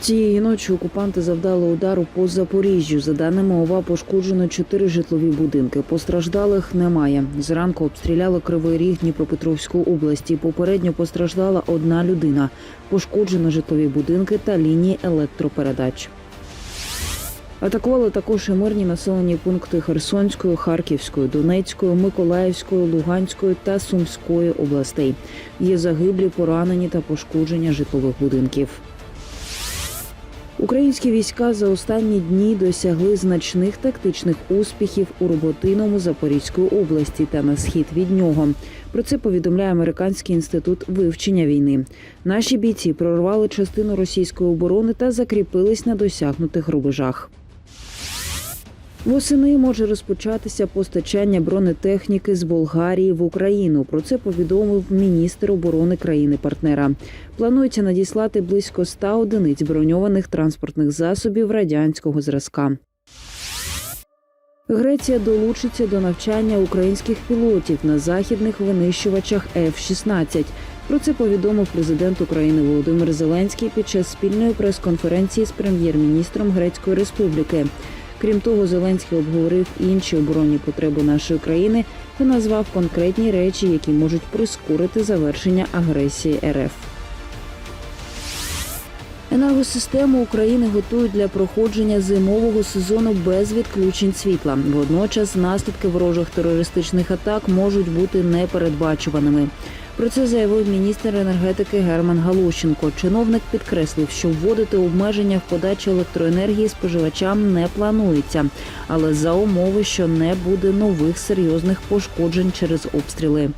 Цієї ночі окупанти завдали удару по Запоріжжю. За даними ОВА, пошкоджено чотири житлові будинки. Постраждалих немає. Зранку обстріляли Кривий Ріг Дніпропетровської області. Попередньо постраждала одна людина. Пошкоджено житлові будинки та лінії електропередач. Атакували також і мирні населені пункти Херсонської, Харківської, Донецької, Миколаївської, Луганської та Сумської областей. Є загиблі, поранені та пошкодження житлових будинків. Українські війська за останні дні досягли значних тактичних успіхів у роботиному Запорізької області та на схід від нього. Про це повідомляє Американський інститут вивчення війни. Наші бійці прорвали частину російської оборони та закріпились на досягнутих рубежах. Восени може розпочатися постачання бронетехніки з Болгарії в Україну. Про це повідомив міністр оборони країни-партнера. Планується надіслати близько 100 одиниць броньованих транспортних засобів радянського зразка. Греція долучиться до навчання українських пілотів на західних винищувачах F-16. Про це повідомив президент України Володимир Зеленський під час спільної прес-конференції з прем'єр-міністром Грецької Республіки. Крім того, Зеленський обговорив інші оборонні потреби нашої країни та назвав конкретні речі, які можуть прискорити завершення агресії РФ. Енергосистему України готують для проходження зимового сезону без відключень світла. Водночас наслідки ворожих терористичних атак можуть бути непередбачуваними. Про це заявив міністр енергетики Герман Галущенко. Чиновник підкреслив, що вводити обмеження в подачі електроенергії споживачам не планується, але за умови, що не буде нових серйозних пошкоджень через обстріли.